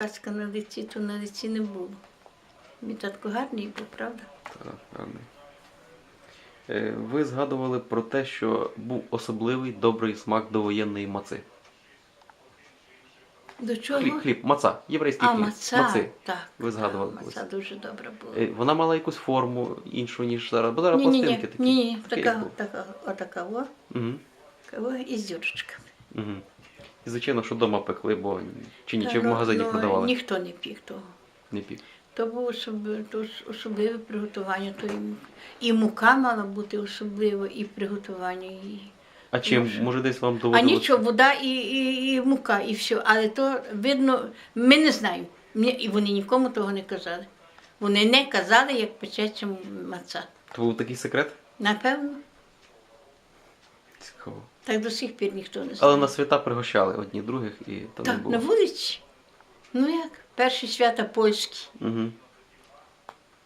Каска на лиці, то на лиці не було. Він татко гарний був, правда? Так, гарний. Е, Ви згадували про те, що був особливий добрий смак довоєнної маци. До чого? Хліб, хліб, маца, єврейський А, хліб. маца. Маци. Так. Ви згадували так, колись. Маца дуже добра була. Е, Вона мала якусь форму іншу, ніж зараз. Бо зараз Ні, ні, пластинки такі. ні, ні, така, така, отака, о, Угу. кого із дюрочками. Угу. І звичайно, що вдома пекли, бо чи ні, чи в магазині ну, продавали. Ніхто не пік того. Не пік. То було особливе, приготування. То і, мука мала бути особлива, і приготування її. А чим, Може. десь вам А нічого, вода і, і, і мука, і все. Але то видно, ми не знаємо. І вони нікому того не казали. Вони не казали, як печеться маца. То був такий секрет? Напевно, Цікаво. так до сих пір ніхто не знає. Але на свята пригощали одні других і то не Так, було. на вулиці. Ну як? Перші свята польські, Угу.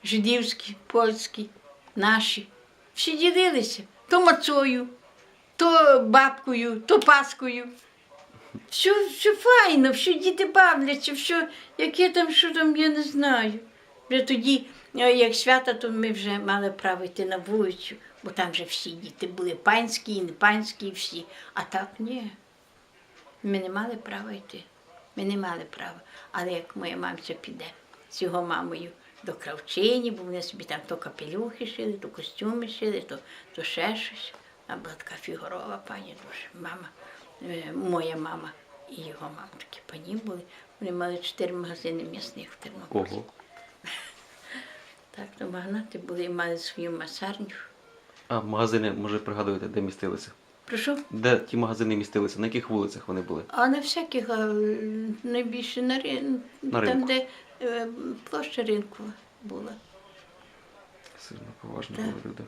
жидівські, польські, наші. Всі ділилися. То мацою, то бабкою, то паскою. Все, все файно, все діти бавляться, все, яке там, що там, я не знаю. Вже тоді, е, як свята, то ми вже мали право йти на вулицю, бо там вже всі діти були панські, не панські, всі. А так ні. Ми не мали права йти. Ми не мали права. Але як моя мамця піде з його мамою до кравчині, бо вони собі там то капелюхи шили, то костюми шили, то, то ще щось. А була така фігурова пані дуже. Мама, е, моя мама і його мама такі пані були. Вони мали чотири магазини м'ясних в Тернополі. Так, то магнати були і мали свою масарню. А магазини, може, пригадуєте, де містилися? Прошу. Де ті магазини містилися? На яких вулицях вони були? А на всяких, а, е, найбільше на, рин... На там, ринку. де е, площа ринку була. Сильно поважно Так. були люди.